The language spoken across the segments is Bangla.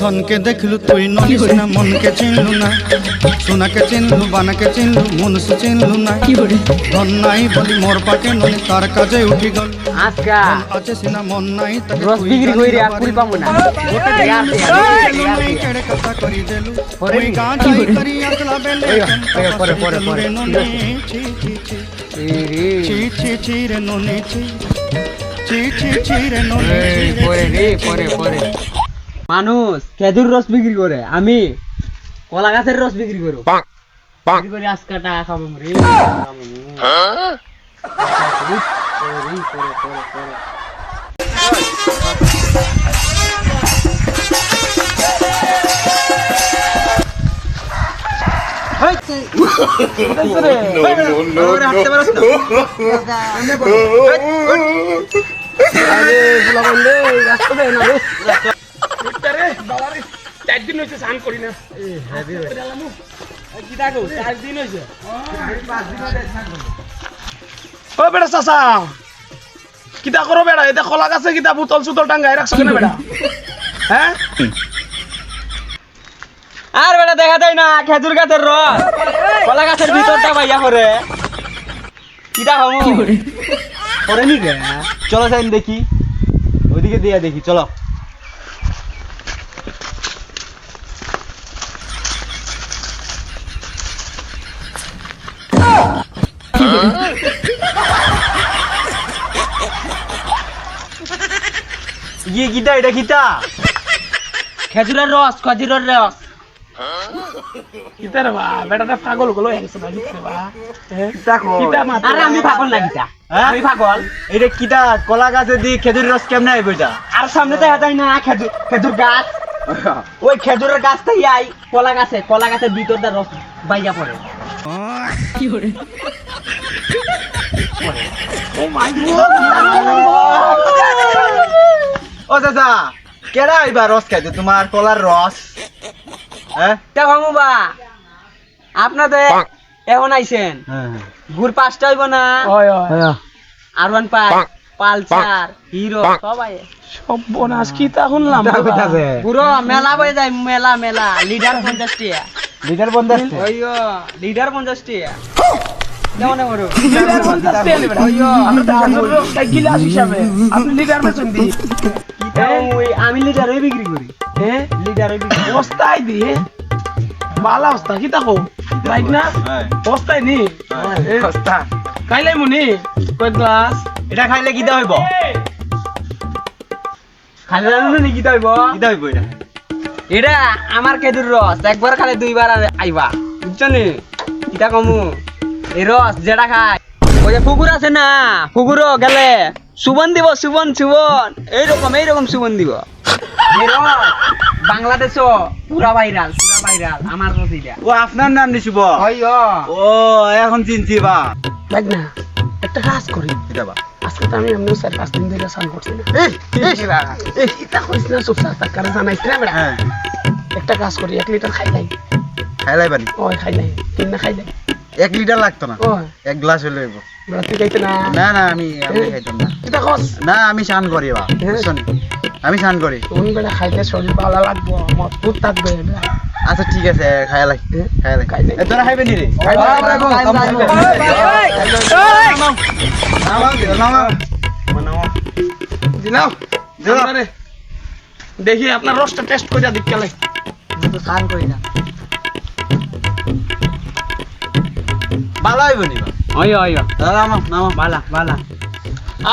ধনকে দেখলু তুই নলিস না মনকে চিনলু না। সোনাকে চিনলু বানাকে চিনলু মনুষ চিনলু না। ধন নাই বলি মোর পাকে নলি তার কাজে উঠি গল। আজকা আছে সিনা মন নাই তাকে রস বিক্রি কইরে আর পারিবি। পাবো না। লুনাই কেড়ে কথা করি দেলু। পরে ওই? গাঁ যাই করি? আকলা বেলে। পরে, পরে, পরে। ছি ছি ছি। ছি রে ননি ছি। ছি ছি ছি রে ননি পরে রে পরে পরে। মানুষ খেজুর রস বিক্রি করে আমি কলা গাছের রস বিক্রি করো বিক্রি করে আজকে টাকা খাব রে ও বেটা চাচা কিতা করো বেটা? এটা কলা গাছে কিতা বোতল চুতল টাঙ্গাই রাখছো কেন বেটা? হ্যাঁ আর বেটা দেখা যায় না খেজুর গাছের রস। কলা গাছের ভিতরটা ভাইয়া করে কিটা হমু করে? নি কে চলো সাইন দেখি। ওইদিকে দিয়া দেখি চলো। ইয়ে কিটা এটা কিটা খেজুরের রস খেজুরের রস কিতা রে বা বেটাটা পাগলগুলো হয়েছে না কিতা বা কিতা মাথা আরে আমি পাগল না? আমি পাগল এটা কিটা কলা গাছে দি খেজুর রস কেমনে আইব এটা আর সামনে তো যায় না খেজুর খেজুর গাছ ওই খেজুরের গাছ থেকে আই কলা গাছে কলা গাছের ভিতরটা রস বাইয়া পড়ে ও চাচা কেডা আইবা রস খাইতে তোমার কলার রস হ্যাঁ দেখো মুবা আপনাদের এখন আইছেন। গুড় পাঁচটা হইব না? আর ওয়ান পাই পালসার হিরো সবাই সর্বনাশ কিতা শুনলাম রে বা? পুরো মেলা বয়ে যায় মেলা মেলা। লিডার পঞ্চাশ টিয়া লিটার বন্ধ ওইও লিডার পঞ্চাশ টিয়া কেমন লিডার পঞ্চাশ আমি বিক্রি করি। হ্যাঁ? লিডার বিক্রি বস্তায় দি বালা অবস্থা কিতা কো রাইট না? বস্তায় নি? কাইলাই মুনি? কয় গ্লাস? এটা খাইলে কিটা হইব? এটা? এটা আমার খেজুর রস। একবার খালে দুইবার আইবা। বুঝছ নি? কিটা কমু? এই রস যেটা খায়। ওই যে পুকুর আছে না পুকুরও গেলে সুবন দিব সুবন সুবন। এইরকম এইরকম সুবন দিব। বাংলাদেশও পুরা ভাইরাল পুরা ভাইরাল আমার রস ও আপনার নাম নিছিব ওই ও এখন চিনছি বা। দেখ না একটা কাজ করি। কিটা বা। আজকে তো আমি এমনি চার পাঁচ দিন ধরে স্নান করছি না। এই কইস না চুপ থাক কারে জানাইছ না বেড়া। হ্যাঁ। একটা কাজ করি এক লিটার খাই নাই। খাইলাই পানি। ওই খাই নাই। তিন না খাই নাই। এক লিটার লাগতো না। এক গ্লাস হলে না? না না আমি আমি খাইতাম না। না আমি স্নান করি বা বুঝছ আমি স্নান করি। খাইতে শরীর ভালো লাগবো মজবুত থাকবে আচ্ছা ঠিক আছে খাই তোরা খাইবে নি রে। দেখি আপনার রসটা টেস্ট করে দিক কেলে। স্নান করি না। ভালো হইব নি? ওই ওই নামো নামো। বালা বালা।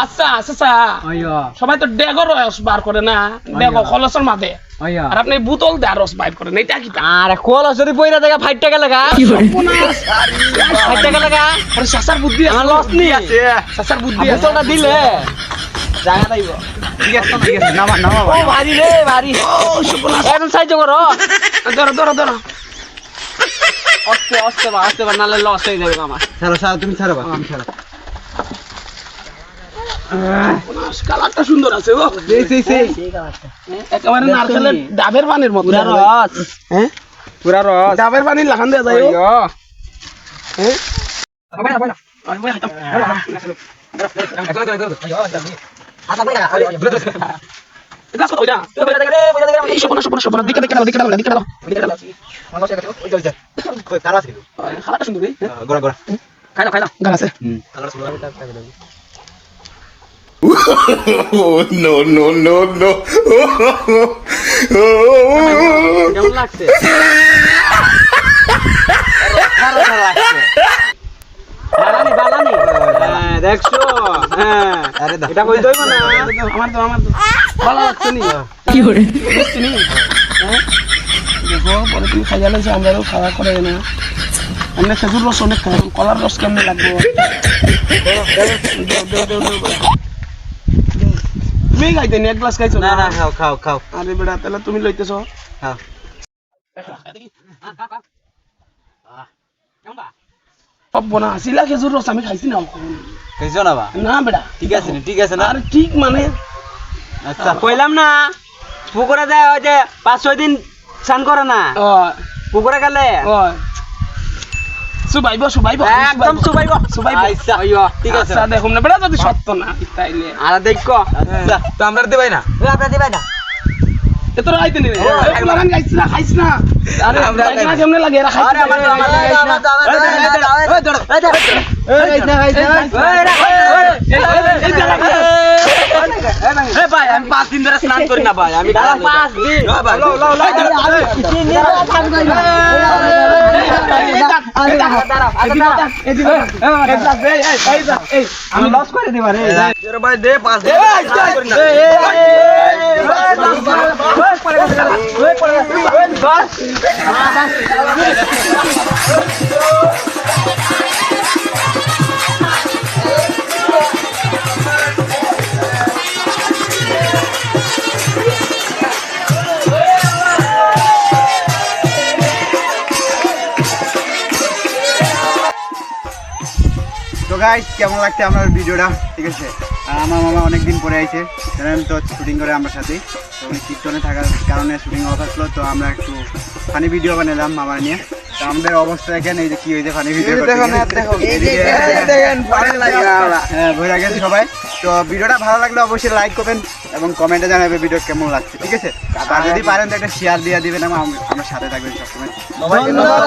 আচ্ছা আচ্ছা আচ্ছা। সবাই তো ডেগর রস বার করে না? ডেগ খলসের মাঝে। আর আপনি বোতল দেয়া রস বাইর করেন এইটা কি তা? আরে কল যদি পয়রা দেখা ফাইট টাকা লাগা। ফাইট টাকা লাগা। আরে শাসার বুদ্ধি আমার আছে। লস নি শাসার বুদ্ধি আছে। বোতলটা দিলে। জায়গা দাইব ঠিক আছে ঠিক আছে। নামা নামা ও ভারী রে ভারী। একদম সাহায্য করো। ধরো ধরো ধরো। অস্তে অস্তে বা অস্তে বা নালে লস হয়ে যাবে আমার ছাড়ো ছাড়ো তুমি ছাড়ো বা তুমি ছাড়ো কালারটা সুন্দর আছে ও সেই সেই সেই একেবারে নারকেলের ডাবের পানির মতো পুরা রস হ্যাঁ পুরা রস ডাবের পানি লাগান দেওয়া যায় ও। হ্যাঁ গ্লাস ওইটা এই সপনা সপনা সপনা দিকে দিকে দাও দিকে দাও দিকে দাও দিকে দাও ওই চলছে কই কারা আছে খালাটা সুন্দর রে গোড়া গোড়া খাই দাও খাই দাও গাল আছে। no no no no! কেমন লাগছে? বালানি বালানি দেখছ। হ্যাঁ। আরে দা এটা কই দইব না? আমার তো আমার তো ভালো লাগছে নি? হ্যাঁ? দেখো পরে তুমি খাইয়া লাগছে আমরাও খাওয়া করে না এমনি খেজুর রস অনেক খাই কলার রস কেমনে লাগবে। তুমি খাইতে এক গ্লাস খাইছো না না? খাও খাও খাও। আরে বেটা তাহলে তুমি লইতেছো। খাও। পাবো না আসিলা খেজুর রস আমি খাইছি না খাইছো না বা? না বেটা। ঠিক আছে না ঠিক আছে না? আরে ঠিক মানে আচ্ছা কইলাম না পুকুরে যায় ওই যে পাঁচ ছয় দিন স্নান করে না? ও। পুকুরে গেলে? ও। সুবাইব সুবাইব একদম সুবাইব। সুবাইব। আচ্ছা ঠিক আছে। আচ্ছা দেখুন না বেটা যদি সত্য না তাইলে। আর দেখো। আচ্ছা তো আমরা দিবাই না? দিবাই না। এত রাইতে নি লাগান খাইছ না খাইছ না আরে আমরা আমরা কেমনে লাগে এরা খাইছ আরে আমার তো আমার তো খাইছ না। ভাই আমি পাঁচ দিন ধরে স্নান করি না ভাই আমি দাদা, পাঁচ দিন। ভাই আমি লস করে দিবা রে ভাই দে পাঁচ দিন স্নান গাইস কেমন লাগছে আমার ভিডিওটা? ঠিক আছে। আর আমার মামা অনেক দিন পরে আইছে। জানেন তো শুটিং করে আমার সাথে। তো উনি কীর্তনে থাকার কারণে শুটিং অফ আসলো তো আমরা একটু ফানি ভিডিও বানালাম মামার নিয়ে। তো আমাদের অবস্থা দেখেন এই যে কি হয়েছে ফানি ভিডিও হ্যাঁ ভয় গেছে সবাই। তো ভিডিওটা ভালো লাগলে অবশ্যই লাইক করবেন এবং কমেন্টে জানাবে ভিডিও কেমন লাগছে ঠিক আছে? আর যদি পারেন তো একটা শেয়ার দিয়ে দিবেন আমার আমার সাথে থাকবেন সবসময়। ধন্যবাদ।